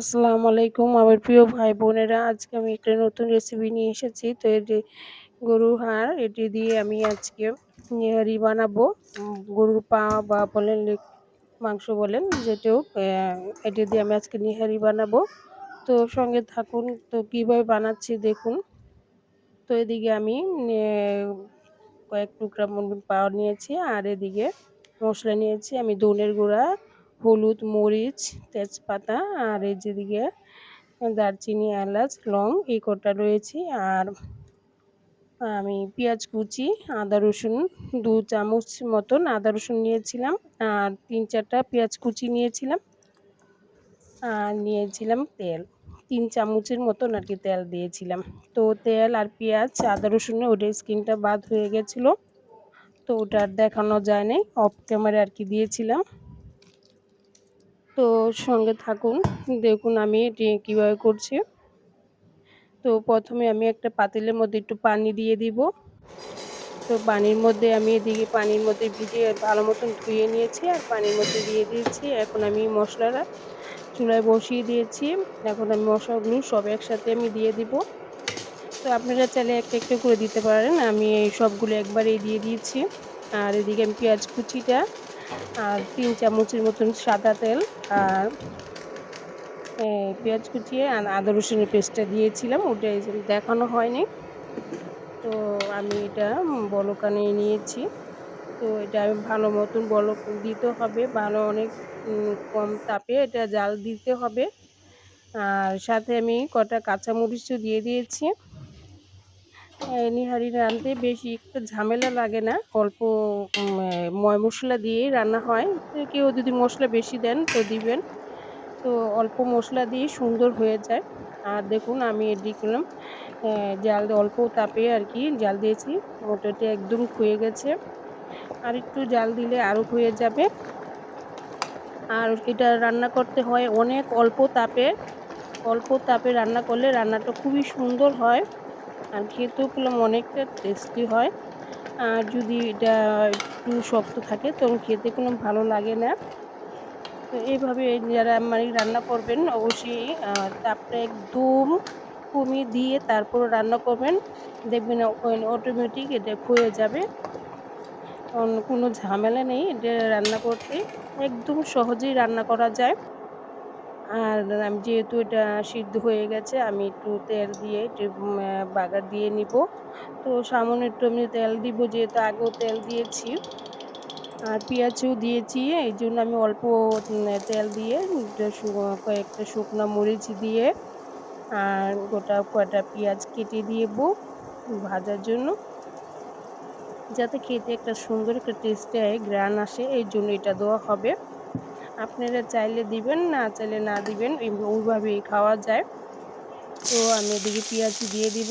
আসসালামু আলাইকুম। আমার প্রিয় ভাই বোনেরা, আজকে আমি একটা নতুন রেসিপি নিয়ে এসেছি। তো এর যে গরুর হাড়, এটি দিয়ে আমি আজকে নিহারি বানাবো। গরুর পা বা বলেন মাংস বলেন যেটাও এটি দিয়ে আমি আজকে নিহারি বানাবো। তো সঙ্গে থাকুন, তো কীভাবে বানাচ্ছি দেখুন। তো এদিকে আমি কয়েক টুকরা পাওয়া নিয়েছি, আর এদিকে মশলা নিয়েছি আমি দনের গুঁড়া হলুদ মরিচ, তেজপাতা আর এই যেদিকে দারচিনি, এলাচ, লং এই কটা রয়েছে। আর আমি পেঁয়াজ কুচি, আদা রসুন, দু চামচ মতন আদা রসুন নিয়েছিলাম আর তিন চারটা পেঁয়াজ কুচি নিয়েছিলাম আর নিয়েছিলাম তেল। তিন চামচের মতন আর কি তেল দিয়েছিলাম। তো তেল আর পেঁয়াজ, আদা রসুনে ওটার স্কিনটা বাদ হয়ে গেছিল। তো ওটা আর দেখানো যায় নাই, অফ ক্যামেরা আর কি দিয়েছিলাম। তো সঙ্গে থাকুন, দেখুন আমি এটি কীভাবে করছি। তো প্রথমে আমি একটা পাতিলের মধ্যে একটু পানি দিয়ে দিব। তো পানির মধ্যে আমি এদিকে পানির মধ্যে ভিজিয়ে ভালো মতন ধুয়ে নিয়েছি আর পানির মধ্যে দিয়ে দিয়েছি। এখন আমি মশলাটা চুলায় বসিয়ে দিয়েছি। এখন আমি মশলাগুলো সব একসাথে আমি দিয়ে দিব। তো আপনারা চাইলে একটা একটা করে দিতে পারেন। আমি এই সবগুলো একবারেই দিয়ে দিয়েছি। আর এদিকে আমি পেঁয়াজ কুচিটা তিন চামচের মতন সাদা তেল আর পেঁয়াজ কুচিয়ে আর আদা রসুনের পেস্টটা দিয়েছিলাম, ওটা দেখানো হয়নি। তো আমি এটা বলকানে নিয়েছি। তো এটা আমি ভালো মতন বলক দিতে হবে, ভালো অনেক কম তাপে এটা জাল দিতে হবে। আর সাথে আমি কটা কাঁচামরিচও দিয়ে দিয়েছি। নিহারি রাঁধতে বেশি একটু ঝামেলা লাগে না। অল্প ময় মশলা দিয়েই রান্না হয়। কেউ যদি মশলা বেশি দেন তো দিবেন। তো অল্প মশলা দিয়ে সুন্দর হয়ে যায়। আর দেখুন, আমি এডি করলাম জাল অল্প তাপে আর কি জাল দিয়েছি। মোটাটি একদম খুয়ে গেছে। আর একটু জাল দিলে আরও হয়ে যাবে। আর এটা রান্না করতে হয় অনেক অল্প তাপে। অল্প তাপে রান্না করলে রান্নাটা খুবই সুন্দর হয়। আর খেতেও পেলাম অনেকটা টেস্টি হয়, আর যদি এটা একটু শক্ত থাকে তখন খেতে কোনো ভালো লাগে না। তো এইভাবে যারা মানে রান্না করবেন অবশ্যই তাপটা একদম কমিয়ে দিয়ে তারপর রান্না করবেন। দেখবেন অটোমেটিক এটা হয়ে যাবে। কোনো ঝামেলা নেই এটা রান্না করতে। একদম সহজেই রান্না করা যায়। আর আমি যেহেতু এটা সিদ্ধ হয়ে গেছে, আমি একটু তেল দিয়ে একটু বাগার দিয়ে নিব। তো সামান্য একটু আমি তেল দিব, যেহেতু আগেও তেল দিয়েছি। আর পেঁয়াজও দিয়েছি, এই জন্য আমি অল্প তেল দিয়ে কয়েকটা শুকনো মরিচ দিয়ে আর গোটা কয়টা পেঁয়াজ কেটে দিয়েব ভাজার জন্য। যাতে খেতে একটা সুন্দর একটা টেস্টে গ্রান আসে, এই জন্য এটা দেওয়া হবে। আপনারা চাইলে দিবেন, না চাইলে না দিবেন ওইভাবেই খাওয়া যায়। তো আমি এদিকে পেঁয়াজ দিয়ে দিব।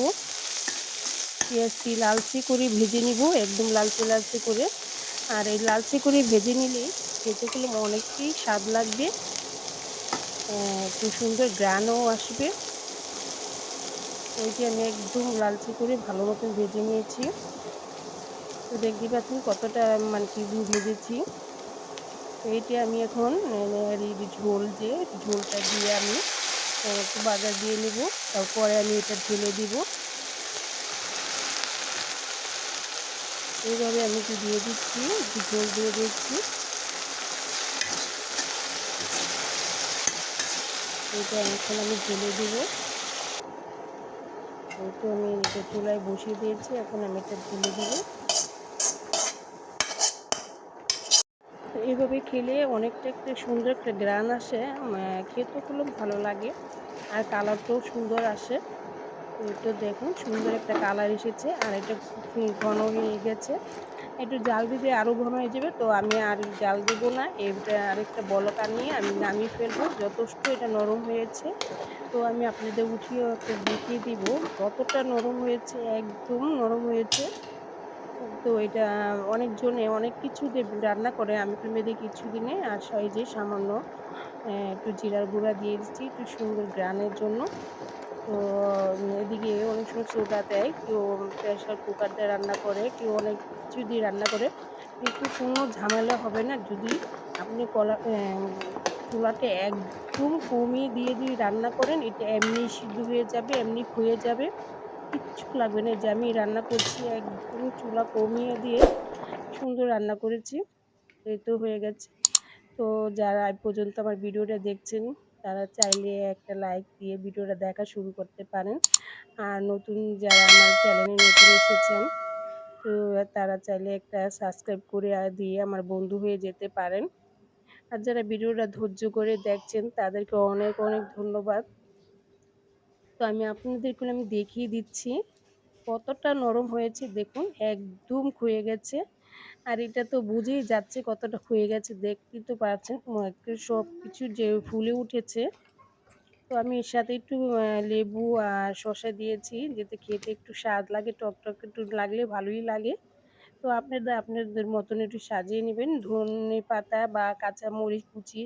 পেঁয়াজটি লালচে করে ভেজে নিব, একদম লালচে লালচে করে। আর এই লালচে করে ভেজে নিলে খেতে গেলে অনেকটাই স্বাদ লাগবে। একটু সুন্দর গ্রানও আসবে। ওইটি আমি একদম লালচে করে ভালো মতন ভেজে নিয়েছি। তো দেখতে পাচ্ছেন কতটা মানে কি ভেজেছি। এইটি আমি এখন ঝোল যে, ঝোলটা দিয়ে আমি একটু বাজার দিয়ে নেব। তারপরে আমি এটা ঢেলে দিব। এইভাবে আমি একটু দিয়ে দিচ্ছি, একটু ঝোল দিয়ে দিচ্ছি। এটা এখন আমি ঢেলে দেবো। তো আমি এটা চুলায় বসিয়ে দিয়েছি, এখন আমি এটা ঢেলে দেবো। এইভাবে খেলে অনেকটা একটা সুন্দর একটা গ্রান আসে খেতে খুব ভালো লাগে আর কালারটাও সুন্দর আসে। তো দেখুন, সুন্দর একটা কালার এসেছে আর এটা ঘন হয়ে গেছে। একটু জাল দিতে আরও ঘন হয়ে যাবে, তো আমি আর জাল দেবো না। এটা আরেকটা বলকা নিয়ে আমি নামিয়ে ফেলব, যথেষ্ট এটা নরম হয়েছে। তো আমি আপনাদের উঠিয়ে একটা দেখিয়ে দিব, কতটা নরম হয়েছে, একদম নরম হয়েছে। তো এটা অনেকজনে অনেক কিছু রান্না করে। আমি তো মেয়েদের কিছু দিনে আর যে সামান্য একটু জিরার গুঁড়া দিয়ে দিচ্ছি একটু সুন্দর গ্রানের জন্য। তো এদিকে অনেক সময় সোডা দেয় কেউ প্রেশার কুকার দিয়ে রান্না করে কেউ অনেক কিছু দিয়ে রান্না করে। কিন্তু কোনো ঝামেলা হবে না যদি আপনি কলা চুলাটা একদম কমিয়ে দিয়ে দিয়ে রান্না করেন এটা এমনিই সিদ্ধ হয়ে যাবে, এমনি হয়ে যাবে। কিচ্ছু লাগবে না। যে আমি রান্না করছি একদম চুলা কমিয়ে দিয়ে সুন্দর রান্না করেছি। এই তো হয়ে গেছে। তো যারা আজ পর্যন্ত আমার ভিডিওটা দেখছেন তারা চাইলে একটা লাইক দিয়ে ভিডিওটা দেখা শুরু করতে পারেন। আর নতুন যারা আমার চ্যানেলে নতুন এসেছেন তো তারা চাইলে একটা সাবস্ক্রাইব করে দিয়ে আমার বন্ধু হয়ে যেতে পারেন। আর যারা ভিডিওটা ধৈর্য করে দেখছেন তাদেরকে অনেক, অনেক ধন্যবাদ। তো আমি আপনাদেরকে আমি দেখিয়ে দিচ্ছি কতটা নরম হয়েছে দেখুন একদম ক্ষয়ে গেছে। আর এটা তো বুঝেই যাচ্ছে কতটা খুয়ে গেছে দেখতেই তো পাচ্ছেন সব কিছু যে ফুলে উঠেছে। তো আমি এর সাথে একটু লেবু আর শসা দিয়েছি যাতে খেতে একটু স্বাদ লাগে টক, টক একটু লাগলে ভালোই লাগে। তো আপনারা আপনাদের মতন একটু সাজিয়ে নেবেন ধনে পাতা বা কাঁচা মরিচ কুচি